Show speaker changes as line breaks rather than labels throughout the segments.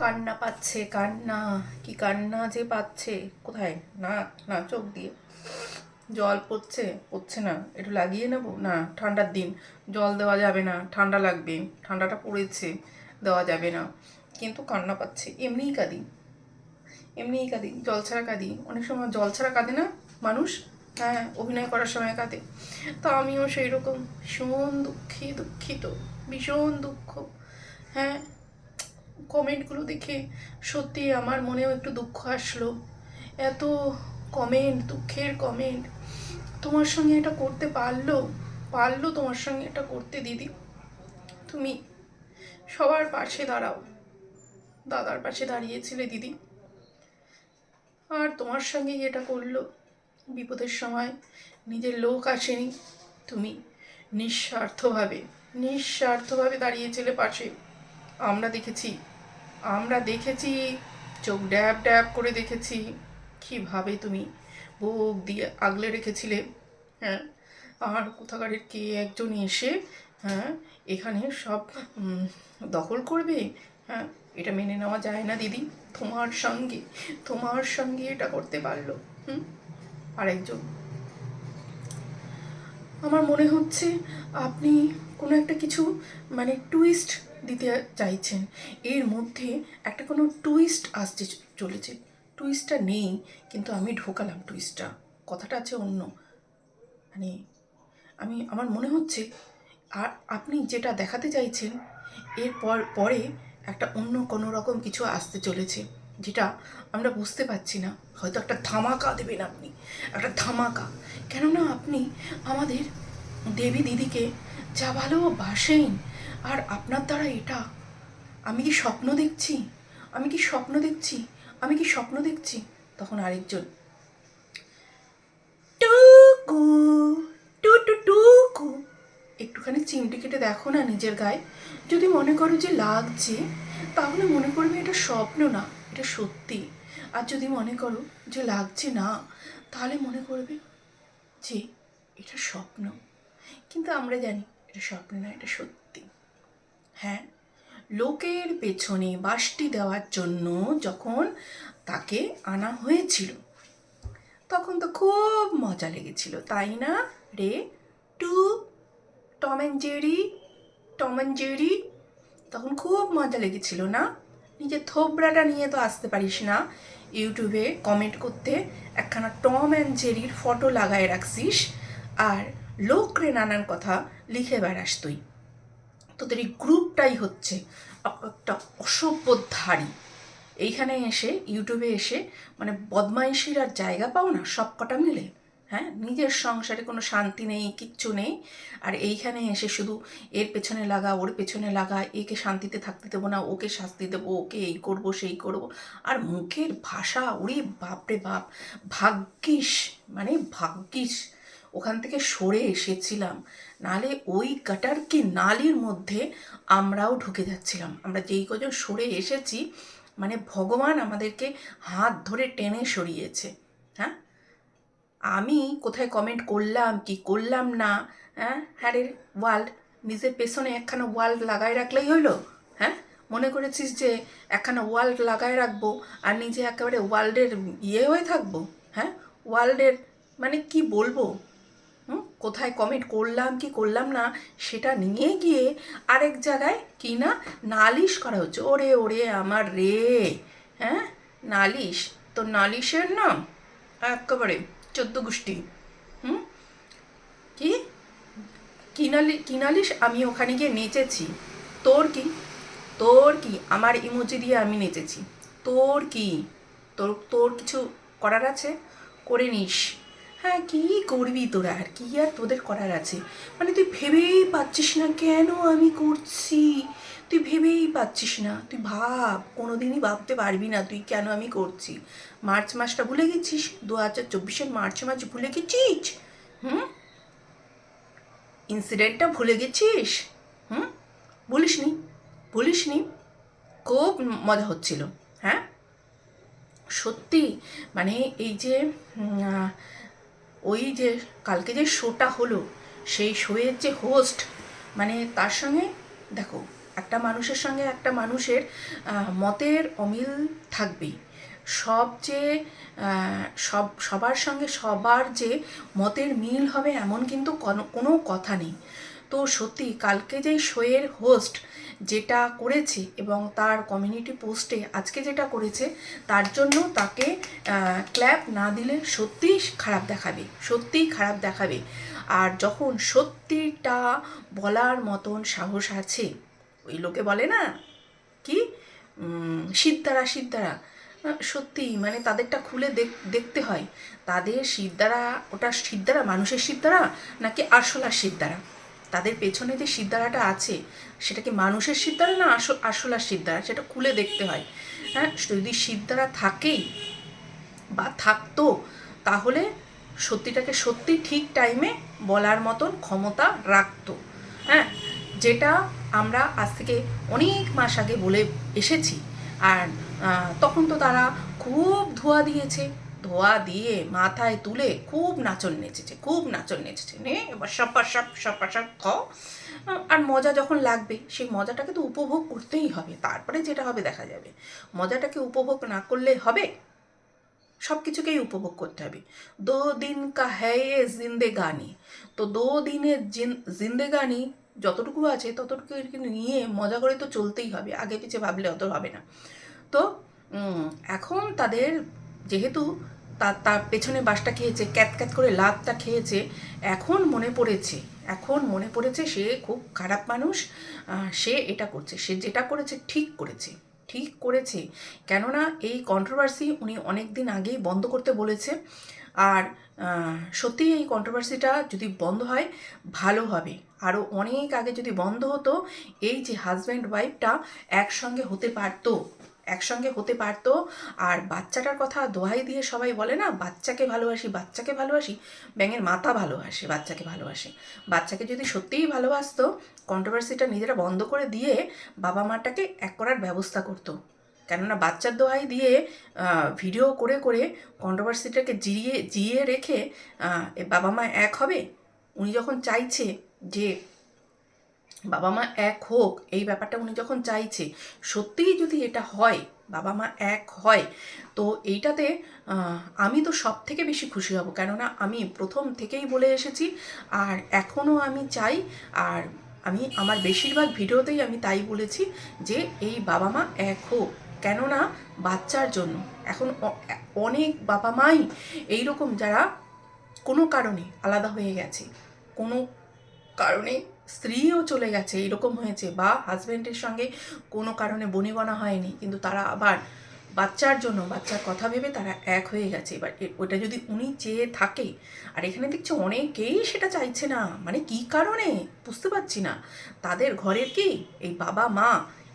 কান্না পাচ্ছে, কান্না, কি কান্না যে পাচ্ছে? কোথায়? না না, চোখ দিয়ে। জল পড়ছে পড়ছে না। একটু লাগিয়ে নেব? না, ঠান্ডার দিন। জল দেওয়া যাবে না। ঠান্ডা লাগবে। ঠান্ডাটা পড়েছে, দেওয়া যাবে না। কিন্তু কান্না পাচ্ছে। এমনিই কাঁদি। এমনিই কাঁদি। জল ছাড়া কাঁদি। অনেক সময় জল ছাড়া কাঁদে না মানুষ? হ্যাঁ অভিনয় করার সময় কাঁদে। তো আমিও সেই রকম ভীষণ দুঃখী, দুঃখিত, ভীষণ দুঃখ। হ্যাঁ কমেন্টগুলো দেখে সত্যি আমার মনেও একটু দুঃখ আসলো। এত কমেন্ট দুঃখের কমেন্ট তোমার সঙ্গে এটা করতে পারল পারল তোমার সঙ্গে এটা করতে দিদি। তুমি সবার পাশে দাঁড়াও। দাদার পাশে দাঁড়িয়েছিলে দিদি। আর তোমার সঙ্গেই এটা করল। বিপদের সময় নিজের লোক আসেনি। তুমি নিঃস্বার্থভাবে নিঃস্বার্থভাবে দাঁড়িয়েছিলে পাশে। আমরা দেখেছি আমরা দেখেছি, চোখ ড্যাব ড্যাব করে দেখেছি। কীভাবে তুমি বুক দিয়ে আগলে রেখেছিলে? হ্যাঁ আর কোথাকারের কে একজন এসে হ্যাঁ এখানে সব দখল করবে? হ্যাঁ এটা মেনে নেওয়া যায় না দিদি। তোমার সঙ্গে তোমার সঙ্গে এটা করতে পারল, হুম? আরেকজন। আমার মনে হচ্ছে আপনি কোনো একটা কিছু মানে টুইস্ট দিতে চাইছেন। এর মধ্যে একটা কোনো টুইস্ট আসতে চলেছে। টুইস্টটা নেই, কিন্তু আমি ঢোকালাম টুইস্টটা কথাটা আছে অন্য। মানে আমি, আমার মনে হচ্ছে, আর আপনি যেটা দেখাতে চাইছেন এরপর পরে একটা অন্য কোনো রকম কিছু আসতে চলেছে, যেটা আমরা বুঝতে পারছি না। হয়তো একটা ধামাকা দেবেন আপনি। একটা ধামাকা। কেননা আপনি আমাদের দেবী দিদিকে যা ভালোবাসেন আর আপনার দ্বারা এটা? আমি কি স্বপ্ন দেখছি? আমি কি স্বপ্ন দেখছি? আমি কি স্বপ্ন দেখছি? তখন আরেকজন, টুকু টুকু। একটুখানি চিমটি কেটে দেখো না নিজের গায়ে। যদি মনে করো যে লাগছে, তাহলে মনে করবে এটা স্বপ্ন না, এটা সত্যি। আর যদি মনে করো যে লাগছে না, তাহলে মনে করবে যে এটা স্বপ্ন। কিন্তু আমরা জানি এটা স্বপ্ন না, এটা সত্যি। হ্যাঁ লোকের পেছনে বাসটি দেওয়ার জন্য যখন তাকে আনা হয়েছিল, তখন তো খুব মজা লেগেছিল, তাই না রে? Two, Tom and Jerry, Tom and Jerry, তখন খুব মজা লেগেছিল না? নিজের থোবড়াটা নিয়ে তো আসতে পারিস না। ইউটিউবে কমেন্ট করতে একখানা টম অ্যান্ড জেরির ফটো লাগায় রাখছিস, আর লোকরে নানান কথা লিখে বেড়াস তুই। তোদের এই গ্রুপটাই হচ্ছে একটা অসভ্যধারী এইখানে এসে, ইউটিউবে এসে মানে বদমাইশির আর জায়গা পাও না সব কটা মিলে। হ্যাঁ নিজের সংসারে কোনো শান্তি নেই, কিচ্ছু নেই। আর এইখানে এসে শুধু এর পেছনে লাগা, ওর পেছনে লাগা, একে শান্তিতে থাকতে দেবো না, ওকে শাস্তি দেবো, ওকে এই করব, সেই করব। আর মুখের ভাষা, ওরে বাপরে বাপ, ভাগ্যিস মানে ভাগ্যিস। ওখান থেকে সরে এসেছিলাম। নালে ওই কাটারকে নালির মধ্যে আমরাও ঢুকে যাচ্ছিলাম। আমরা যেই কজন সরে এসেছি মানে ভগবান আমাদেরকে হাত ধরে টেনে সরিয়েছে। হ্যাঁ? আমি কোথায় কমেন্ট করলাম, কি করলাম না হ্যাঁ? হ্যাঁ রে ওয়ার্ল্ড নিজের পেছনে একখানা ওয়ার্ল্ড লাগাই রাখলেই হলো হ্যাঁ? মনে করেছিস যে একখানা ওয়ার্ল্ড লাগাই রাখব আর নিজে একেবারে ওয়ার্ল্ডের ইয়ে হয়ে থাকব হ্যাঁ? ওয়ার্ল্ডের মানে কি বলব? কোথায় কমেন্ট করলাম, কি করলাম না, সেটা নিয়ে গিয়ে আরেক জায়গায় কি না, নালিশ করা হচ্ছে। ওরে ওরে আমার রে হ্যাঁ? নালিশ? তো নালিশের নাম? একেবারে চোদ্দ গোষ্ঠী। হুম? কি? কিনালি কিনালিশ আমি ওখানে গিয়ে নেচেছি। তোর কি? তোর কি? আমার ইমোজি দিয়ে আমি নেচেছি। তোর কি? তোর তোর কিছু করার আছে? করে নিস। হ্যাঁ কি করবি তোরা? আর কি আর তোদের করার আছে? মানে তুই ভেবেই পাচ্ছিস না কেন আমি করছি? তুই ভেবেই পাচ্ছিস না। তুই ভাব, কোনোদিনই ভাবতে পারবি না তুই কেন আমি করছি। মার্চ মাসটা ভুলে গেছিস? দু হাজার চব্বিশের মার্চ মাস ভুলে গেছিস? হুম? ইনসিডেন্টটা ভুলে গেছিস? হুম? বলিসনি বলিসনি। খুব মজা হচ্ছিল হ্যাঁ? সত্যি মানে এই যে ওই যে, কালকে যে শোটা হলো, সেই শোয়ের যে হোস্ট মানে তার সঙ্গে, দেখো, একটা মানুষের সঙ্গে একটা মানুষের মতের অমিল থাকবেই। সব যে সব, সবার সঙ্গে সবার যে মতের মিল হবে এমন কিন্তু কোনো কথা নেই। তো সত্যি, কালকে যেই শোয়ের হোস্ট যেটা করেছে এবং তার কমিউনিটি পোস্টে আজকে যেটা করেছে, তার জন্য তাকে ক্ল্যাপ না দিলে সত্যিই খারাপ দেখাবে, সত্যিই খারাপ দেখাবে। আর যখন সত্যিটা বলার মতন সাহস আছে, ওই লোকে বলে না, কি? সিদ্ধারা সিদ্ধারা সত্যি মানে তাদেরটা খুলে দেখ, দেখতে হয়। তাদের সিদ্ধারা ওটা সিদ্ধারা মানুষের সিদ্ধারা নাকি আরশোলার সিদ্ধারা তাদের পেছনে যে সিদ্ধারাটা আছে, সেটা কি মানুষের সিদ্ধারা না আসল আরশোলার সিদ্ধারা? সেটা খুলে দেখতে হয়। হ্যাঁ যদি সিদ্ধারা থাকেই বা থাকতো, তাহলে সত্যিটাকে সত্যি ঠিক টাইমে বলার মতন ক্ষমতা রাখতো। হ্যাঁ যেটা আমরা আজ থেকে অনেক মাস আগে বলে এসেছি। আর তখন তো তারা খুব ধোয়া দিয়েছে। ধোয়া দিয়ে মাথায় তুলে খুব নাচন নেচেছে, খুব নাচন নেচেছে। নে, এবার সপা, সপ সপা, সপ খাও আর মজা যখন লাগবে, সেই মজাটাকে তো উপভোগ করতেই হবে, তারপরে যেটা হবে দেখা যাবে। মজাটাকে উপভোগ না করলে হবে? সব কিছুকেই উপভোগ করতে হবে। দো দিন কা হ্যায় জিন্দেগানি। তো দো দিনের জিন- জিন্দেগানি যতটুকু আছে, ততটুকু নিয়ে মজা করে তো চলতেই হবে, আগে পিছে ভাবলে অত হবে না। তো এখন তাদের যেহেতু তার তার পেছনে বাসটা খেয়েছে, ক্যাত ক্যাত করে লাভটা খেয়েছে, এখন মনে পড়েছে, এখন মনে পড়েছে সে খুব খারাপ মানুষ সে এটা করছে, সে যেটা করেছে ঠিক করেছে ঠিক করেছে। কেননা এই কন্ট্রোভার্সি উনি অনেক দিন আগেই বন্ধ করতে বলেছে, আর সত্যি এই কন্ট্রোভার্সিটা যদি বন্ধ হয়, ভালো হবে। আরও অনেক আগে যদি বন্ধ হতো, এই যে হাজব্যান্ড ওয়াইফটা একসঙ্গে হতে পারতো। একসঙ্গে হতে পারতো। আর বাচ্চাটার কথা দোহাই দিয়ে সবাই বলে, না, বাচ্চাকে ভালোবাসি বাচ্চাকে ভালোবাসি। ব্যাঙের মাথা ভালোবাসে বাচ্চাকে ভালোবাসে। বাচ্চাকে যদি সত্যিই ভালোবাসতো কন্ট্রোভার্সিটা নিজেরা বন্ধ করে দিয়ে বাবা মাটাকে এক করার ব্যবস্থা করতো। কেননা বাচ্চার দোহাই দিয়ে ভিডিও করে করে কন্ট্রোভার্সিটাকে জিরিয়ে জিয়ে রেখে বাবা মা এক হবে। উনি যখন চাইছে যে বাবা মা এক হোক, এই ব্যাপারটা উনি যখন চাইছে, সত্যিই যদি এটা হয়, বাবা মা এক হয়, তো এইটাতে আমি তো সব থেকে বেশি খুশি হব। কেননা আমি প্রথম থেকেই বলে এসেছি, আর এখনও আমি চাই, আর আমি আমার বেশিরভাগ ভিডিওতেই আমি তাই বলেছি যে, এই বাবা মা এক হোক। কেননা বাচ্চার জন্য, এখন অনেক বাবা মাই এইরকম যারা কোনো কারণে আলাদা হয়ে গেছে, কোনো কারণে স্ত্রীও চলে গেছে, এরকম হয়েছে বা হাজব্যান্ডের সঙ্গে কোনো কারণে বনিবনা হয়নি, কিন্তু তারা আবার বাচ্চার জন্য, বাচ্চার কথা ভেবে তারা এক হয়ে গেছে। এবার ওটা যদি উনি চেয়ে থাকে, আর এখানে দেখছি অনেকেই সেটা চাইছে না মানে কি কারণে? বুঝতে পারছি না। তাদের ঘরের কি? এই বাবা, মা,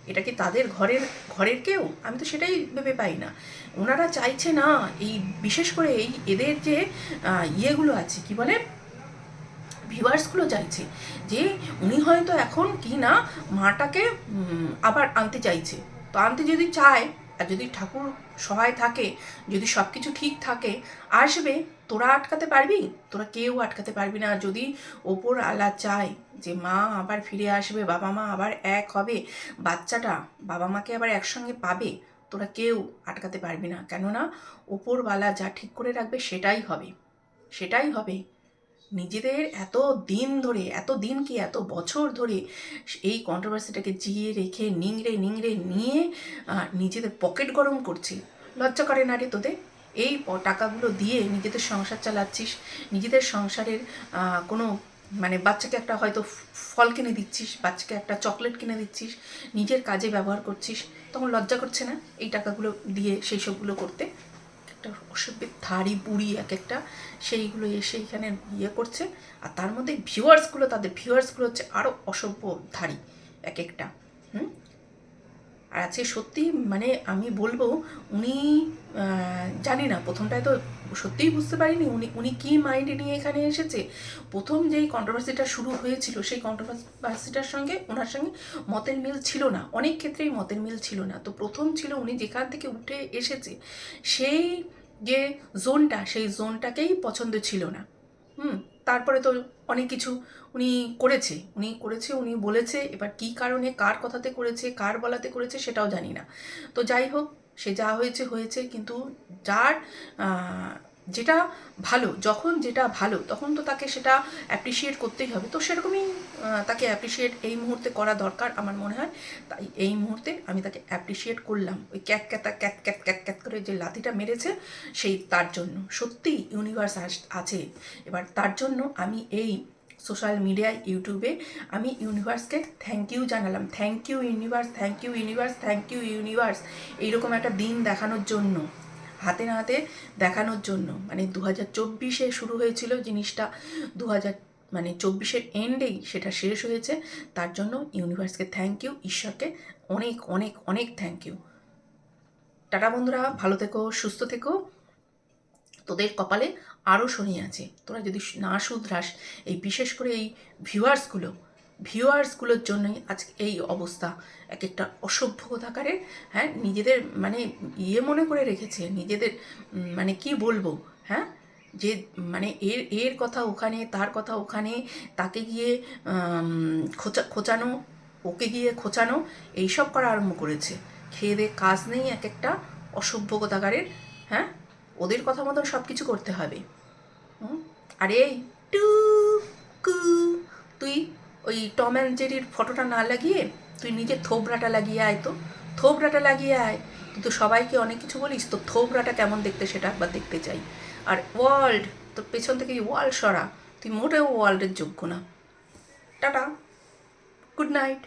এটা কি তাদের ঘরের ঘরের কেউ? আমি তো সেটাই ভেবে পাই না। ওনারা চাইছে না, এই বিশেষ করে এই এদের যে ইয়েগুলো আছে, কি বলে? ভিউয়ার্সগুলো চাইছে যে উনি হয়তো এখন কি না মাটাকে আবার আনতে চাইছে। তো আনতে যদি চায়, আর যদি ঠাকুর সহায় থাকে, যদি সব কিছু ঠিক থাকে, আসবে, তোরা আটকাতে পারবি? তোরা কেউ আটকাতে পারবি না। যদি ওপর আল্লাহ চায় যে মা আবার ফিরে আসবে, বাবা মা আবার এক হবে, বাচ্চাটা, বাবা মাকে আবার একসঙ্গে পাবে, তোরা কেউ আটকাতে পারবি না। কেননা, ওপরওয়ালা যা ঠিক করে রাখবে সেটাই হবে। সেটাই হবে। নিজেদের এত দিন ধরে, এত দিন কি এত বছর ধরে এই কন্ট্রোভার্সিটাকে জিয়ে রেখে, নিংড়ে নিংড়ে নিয়ে নিজেদের পকেট গরম করছে। লজ্জা করে না রে তোদের? এই টাকাগুলো দিয়ে নিজেদের সংসার চালাচ্ছিস, নিজেদের সংসারের কোনো মানে বাচ্চাকে একটা হয়তো ফল কিনে দিচ্ছিস, বাচ্চাকে একটা চকলেট কিনে দিচ্ছিস, নিজের কাজে ব্যবহার করছিস, তখন লজ্জা করছে না এই টাকাগুলো দিয়ে সেই সবগুলো করতে? একটা অসভ্যের থারি বুড়ি এক একটা, সেইগুলো এসে এখানে ইয়ে করছে। আর তার মধ্যে ভিউয়ার্সগুলো তাদের ভিউয়ার্সগুলো হচ্ছে আরও অসভ্য ধারী এক একটা। হুম? আর আজকে সত্যি মানে আমি বলব, উনি জানি না, প্রথমটায় তো সত্যিই বুঝতে পারিনি উনি উনি কী মাইন্ডে নিয়ে এখানে এসেছে। প্রথম যেই কন্ট্রোভার্সিটা শুরু হয়েছিল, সেই কন্ট্রোভার্সিটার সঙ্গে, ওনার সঙ্গে মতের মিল ছিল না। অনেক ক্ষেত্রেই মতের মিল ছিল না। তো প্রথম ছিল উনি যেখান থেকে উঠে এসেছে, সেই যে জোনটা সেই জোনটাকেই পছন্দ ছিল না। হুম? তারপরে তো অনেক কিছু উনি করেছে। উনি করেছে, উনি বলেছে, এবার কি কারণে, কার কথাতে করেছে, কার বলাতে করেছে সেটাও জানি না। তো যাই হোক, সে যা হয়েছে হয়েছে, কিন্তু যার যেটা ভালো, যখন যেটা ভালো, তখন তো তাকে সেটা অ্যাপ্রিসিয়েট করতেই হবে। তো সেরকমই তাকে অ্যাপ্রিসিয়েট এই মুহূর্তে করা দরকার আমার মনে হয়। তাই এই মুহূর্তে আমি তাকে অ্যাপ্রিসিয়েট করলাম। ওই ক্যাক ক্যাতা ক্যাক ক্যাক ক্যাক ক্যাক করে যে লাথিটা মেরেছে, সেই তার জন্য। সত্যিই ইউনিভার্স আছে। এবার তার জন্য আমি এই সোশ্যাল মিডিয়ায় ইউটিউবে আমি ইউনিভার্সকে থ্যাংক ইউ জানালাম। Thank you universe thank you universe thank you universe এইরকম একটা দিন দেখানোর জন্য। হাতে না হাতে দেখানোর জন্য। মানে দু হাজার চব্বিশে শুরু হয়েছিল জিনিসটা দু হাজার মানে চব্বিশের এন্ডেই সেটা শেষ হয়েছে। তার জন্য ইউনিভার্সকে থ্যাংক ইউ ঈশ্বরকে অনেক অনেক অনেক থ্যাংক ইউ টাটা বন্ধুরা, ভালো থেকো, সুস্থ থেকো। তোদের কপালে আরও শনি আছে। তোরা যদি না শুধরাস, এই বিশেষ করে এই ভিউয়ার্সগুলো ভিউয়ার্সগুলোর জন্যই আজকে এই অবস্থা। এক একটা অসভ্য কথাকারে হ্যাঁ নিজেদের মানে ইয়ে মনে করে রেখেছে, নিজেদের মানে কি বলব হ্যাঁ? যে মানে এর এর কথা ওখানে, তার কথা ওখানে, তাকে গিয়ে খোঁচা, খোঁচানো, ওকে গিয়ে খোঁচানো, এইসব করা আরম্ভ করেছে। খেয়ে দে কাজ নেই এক একটা অসভ্য কথাকারের হ্যাঁ? ওদের কথা মতন সব কিছু করতে হবে? আর টু কু তুই ওই টম অ্যান্ড জেরির ফটোটা না লাগিয়ে তুই নিজের থোবরাটা লাগিয়ে আয় তো। থোবরাটা লাগিয়ে আয়, কিন্তু সবাইকে অনেক কিছু বলিস, তো থোবরাটা কেমন দেখতে সেটা একবার দেখতে চাই। আর ওয়ার্ল্ড তোর পেছন থেকে ওয়ার্ল্ড সরা, তুই মোটেও ওয়ার্ল্ডের যোগ্য না। টাটা। Good night.